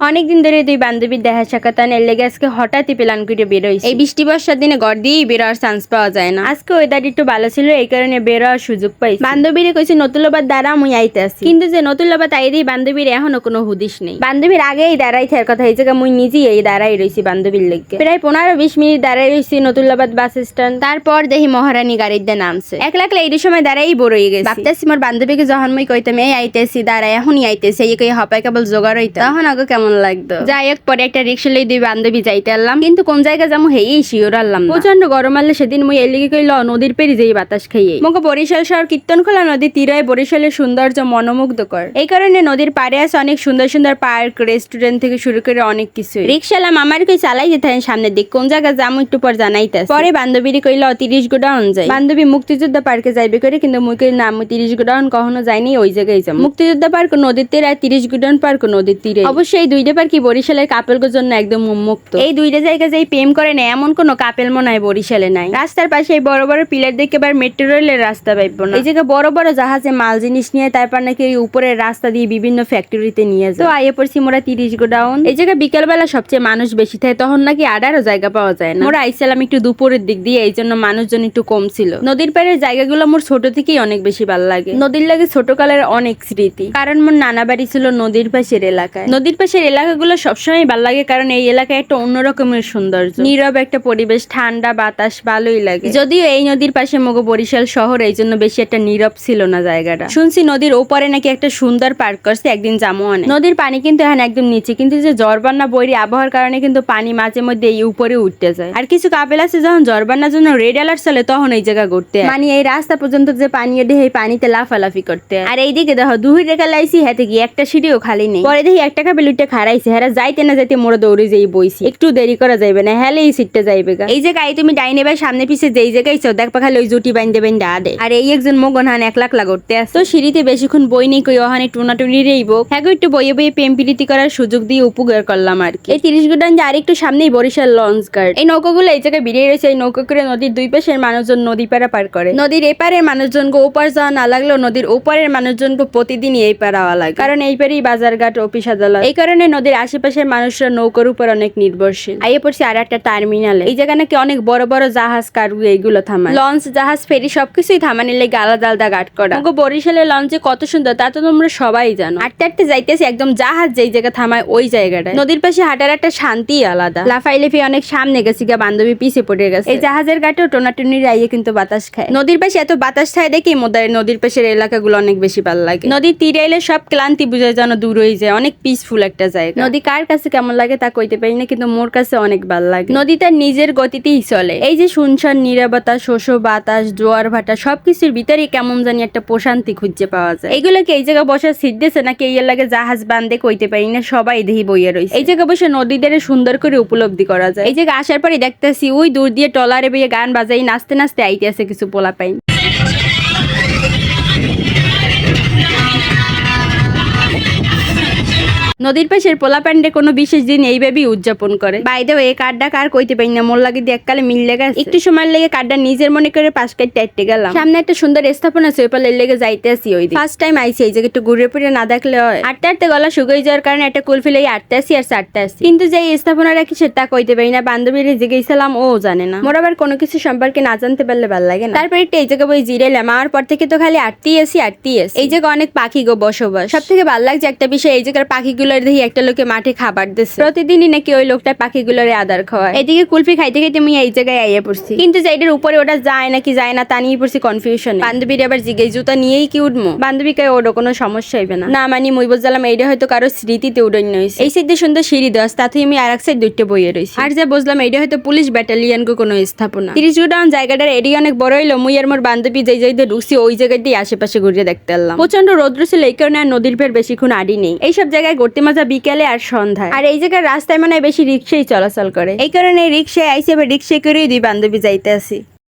অনেকদিন ধরে দুই বান্ধবীর দেখা সাক্ষাৎ এর লেগে আজকে হঠাৎই প্ল্যান করে বেরোই এই বৃষ্টি বর্ষার দিনে ঘর দিয়েই বেরোয়ার চান্স পাওয়া যায় না। আজকে ওয়েদার একটু ভালো ছিল, এই কারণে বেরোয়ার সুযোগ পাই বান্ধবীরে কইছে নতুলবার দ্বারা মুই আইতে আসি। কিন্তু যে নতুলবার তাই দিয়ে বান্ধবীর এখনও কোনো হুদিস নেই। বান্ধবীর আগেই দাঁড়াই থাকার কথা জায়গা মুই নিজেই এই দাঁড়াই রইছি বান্ধবীর লেগে। প্রায় পনেরো বিশ মিনিট দাঁড়াই রইছি নতুল্লাবাদ বাস স্ট্যান্ড তারপর দেখি মহারানী গাড়ির দিয়ে নামছে। এক লাখলে এই সময় দাঁড়াই বড়ই গেছে। ভাবতেছি মোর বান্ধবীকে যখন মুই কইতাম, এই আইতেছি দাঁড়াই এখনই আইতেছি এই কই হপাই কেবল জোগাড় হইতো তখন আগে কেমন লাগতো? যাই হোক পরে একটা রিক্সা লই দুই বান্ধবী যাইতে আনলাম। কিন্তু কোন জায়গা যাব হেই শিওর আনলাম প্রচণ্ড গরম আনলে সেদিন মুই এর কইল নদীর পেরি যেই বাতাস খাইয়ে। মুখ বরিশাল শহর কীর্তনখোলা নদী তীরায় বরিশালের সৌন্দর্য মনোমুগ্ধকর। এই কারণে নদীর পাড়ে আছে অনেক সুন্দর সুন্দর পার্ক রেস্টুরেন্ট থেকে শুরু করে অনেক কিছু রিক্সালাম আমার কই চালাই যেতে সামনের দিক কোন জায়গা যাব একটু পর জানাইতেছে। পরে বান্ধবীর কইল তিরিশ গোডাউন যাই। বান্ধবী মুক্তিযোদ্ধা পার্কে যাইবে করে কিন্তু মুই কই না মুই তিরিশ গোডাউন কখনো যাইনি ওই জায়গায় যাব। মুক্তিযোদ্ধা পার্ক নদীর তীরে আর তিরিশ গোডাউন পার্ক নদীর তীরে। অবশ্যই দুইটা পার্কই বরিশালের কাপেলগোর জন্য একদম উন্মুক্ত। এই দুইটা জায়গা যে প্রেম করে না এমন কোনো কাপেল মনে হয় বরিশালে নাই। রাস্তার পাশে এই বড় বড় পিলার দেখে এবার মেট্রো রেলের রাস্তা পাইব না। এই জায়গায় বড় বড় জাহাজে মাল জিনিস নিয়ে তারপর নাকি এই উপরের রাস্তা দিয়ে বিভিন্ন ফ্যাক্টরিতে নিয়ে যায়। তো আইয়ে পড়ছি মোরা তিরিশ গোডাউন। এই জায়গায় বিকেলবেলা সবচেয়ে মানুষ বেশি থাকে তখন নাকি আডারও জায়গা পাওয়া যায় না। মোরা আইসালাম একটু দুপুরের দিক দিয়ে এই জন্য মানুষজন একটু কম ছিল। নদীর পাড়ের জায়গাগুলো মোর ছোট থেকেই অনেক বেশি ভালো লাগে। নদীর লাগে ছোট কালের অনেক স্মৃতি। কারণ মোর নানা বাড়ি ছিল নদীর পাশের এলাকায়। নদীর পাশের এলাকাগুলো সবসময় ভালো লাগে কারণ এই এলাকায় একটা অন্যরকমের সৌন্দর্য। নীরব একটা পরিবেশ ঠান্ডা বাতাস ভালোই লাগে। যদিও এই নদীর পাশে মগো বরিশাল শহর এই জন্য বেশি একটা নীরব ছিল না জায়গাটা। শুনছি নদীর ওপারে নাকি একটা সুন্দর পার্ক করছে একদিন জামো নদীর পানি কিন্তু এখন একদম নিচে কিন্তু যে জ্বরবান্না বৈরি আবহাওয়ার কারণে কিন্তু পানি মাঝে মধ্যে এই উপরে উঠতে যায়। আর কিছু কাপেল আছে যখন জ্বরবান্নার জন্য রেড অ্যালার্ট চলে তখন এই জায়গা ঘুরতে। মানে এই রাস্তা পর্যন্ত যে পানি ওঠে এই পানিতে লাফালাফি করতে আর এইদিকে দেখো দুই রেখা লাইছি হাতে গিয়ে একটা সিঁড়িও খালি নেই। পরে দেখি একটা কাপেল উঠে খারাইছে হ্যাঁ যাইতে না যাইতে মোড়ে দৌড়ে যেই বইছি। একটু দেরি করা যাইবে না হ্যালে এই সিটটা যাইবে গা। এই জায়গায় তুমি ডাইনে বাই সামনে পিছে যেই জায়গায় চো দেখ খালি ওই জুটি বাইন্দে বাইন্দে দে আর এই একজন মগন হান এক লাখ লাগতে আছে তো সিঁড়িতে বেশিক্ষণ বই নেই কই ওখানে টুনাটুনি রেইব। হ্যাঁ গো, একটু বইয়ে বইয়ে প্রেম প্রীতি করার সুযোগ দিয়ে উপকার করলাম আর কি। এই তিরিশ গুডান যে আরেকটু সামনেই বরিশাল লঞ্চ গার্ড এই নৌকাগুলো এই জায়গায় বেরিয়ে রয়েছে এই নৌকা করে নদীর দুই পাশের মানুষজন নদী পাড়া পার করে। নদীর এপারের মানুষজনকে ওপার যাওয়া না লাগলেও নদীর ওপারের মানুষজনকে প্রতিদিনই এই পার লাগে। কারণ এই পারেই বাজারঘাট অফিস আদালত। এই কারণে নদীর আশেপাশের মানুষরা নৌকার উপর অনেক নির্ভরশীল। আইয়ে পড়ছি আর একটা টার্মিনালে। এই জায়গা নাকি অনেক বড় বড় জাহাজ কার্গো এইগুলো থামায়। লঞ্চ, জাহাজ, ফেরি সবকিছুই থামানির লেগে আলাদা আলাদা গাট করা। ওগো বরিশালের লঞ্চে কত সুন্দর, তা তো তোমরা সবাই জানো। আটতে আটতে যাইতেছি একদম জাহাজ যেই জায়গা থামায় ওই জায়গাটায়। নদীর পাশে হাঁটার একটা শান্তি আলাদা। লাফাই লাফি অনেক সামনে গেছি গা, বান্ধবী পিছে পড়ে গেছে। এই জাহাজের ঘাটেও টোনাটুনি রাইয়ে কিন্তু বাতাস খায়। নদীর পাশে এত বাতাস খায় দেখি মোদার নদীর পাশের এলাকাগুলো অনেক বেশি ভালো লাগে। নদীর তীরে এলে সব ক্লান্তি বুঝে যেন দূর হয়ে যায়। অনেক পিসফুল একটা জায়গা। নদী কার কাছে কেমন লাগে তা কইতে পারি না কিন্তু মোর কাছে অনেক ভালো লাগে। নদী তার নিজের গতিতেই চলে। এই যে শুনশান নিরাপত্তা শোষো বাতাস জোয়ার ভাটা সবকিছুর ভিতরে কেমন জানি একটা প্রশান্তি খুঁজে পাওয়া যায়। এইগুলোকে এই জায়গায় বসার সিট দিয়েছে নাকি এই লাগে জাহাজ বান্ধে কইতে পারি না সবাই দেহি বইয়া রয়েছে এই জায়গায় বসে নদীদের সুন্দর করে উপলব্ধি করা যায়। এই জায়গায় আসার পরে দেখতেছি ওই দূর দিয়ে টলারে বইয়ে গান বাজাই নাচতে নাচতে আইতে আছে কিছু পোলা পাই নদীর পাশের পোলা প্যান্ডে কোনো বিশেষ দিন এইভাবেই উদযাপন করে। বাইদে এই কার্ডটা কার কইতে পারি না, মোর লাগে দিয়ে এককালে মিল লেগে। একটু সময় লেগে কার্ডটা নিজের মনে করে পাশ কাটতে আটতে গেলাম। সামনে একটা সুন্দর স্থাপনা আছে, ওই পালে লেগে যাইতে আসি ওই ফার্স্ট টাইম আইসি এই জায়গা একটু ঘুরে ফিরে না দেখলে হয়। আটতে আটতে গলা শুকিয়ে যাওয়ার কারণে একটা কুলফি লেগে আটতে আসি আর চারতে আসি। কিন্তু যে এই স্থাপনাটা কি তা কইতে পারি না, বান্ধবীর জিজ্ঞেসালাম, ও জানে না। মোর আবার কোনো কিছু সম্পর্কে না জানতে পারলে ভালো লাগে না। তারপরে একটু এই জায়গায় বই জিরেলাম আমার পর থেকে তো খালি আটতেই আসি আটতেই আসি। এই জায়গায় অনেক পাখি গো বসবাস। সব থেকে ভালো লাগছে একটা বিষয়, এই জায়গার পাখিগুলোর দেখি একটা লোকে মাঠে খাবার দিচ্ছে প্রতিদিনই নাকি ওই লোকটা পাখিগুলোর আদার খাওয়ায়। এদিকে কুলফি খাইতে খাইতে আমি এই জায়গায় আইয়া পড়ছি। কিন্তু যে এটার উপরে ওটা যায় নাকি যায় না তা নিয়ে পড়ছি কনফিউশন বান্ধবীর আবার জিজ্ঞেস জুতা নিয়েই কি উঠবো বান্ধবীকে ওটা কোনো সমস্যা হইবে না। না মানে মুই বুঝলাম এইটা হয়তো কারও স্মৃতিতে উড়াই নইছে এই সাইডে সুন্দর সিঁড়ি আছে, তাতে আমি আর এক সাইড দুইটা বইয়ে রয়েছি আর যা বুঝলাম এইটা হয়তো পুলিশ ব্যাটালিয়ন কোনো স্থাপনা। তিরিশ গোডাউন জায়গাটার এরিয়া অনেক বড় হইল মুই আর মোর বান্ধবী যেই জায়গাতে ঢুকছি ওই জায়গাতেই আশেপাশে ঘুরে দেখতে এলাম। প্রচণ্ড রৌদ্র ছিল এই কারণে আর নদীর ফের বেশিক্ষণ আড়ি নেই। এইসব জায়গায় ঘুরতে মজা বিকেলে আর সন্ধ্যায়। আর এই জায়গার রাস্তায় মানে বেশি রিক্সাই চলাচল করে। এই কারণে রিক্সায় আইসে বা রিক্সায় করেই দুই বান্ধবী যাইতে আসি।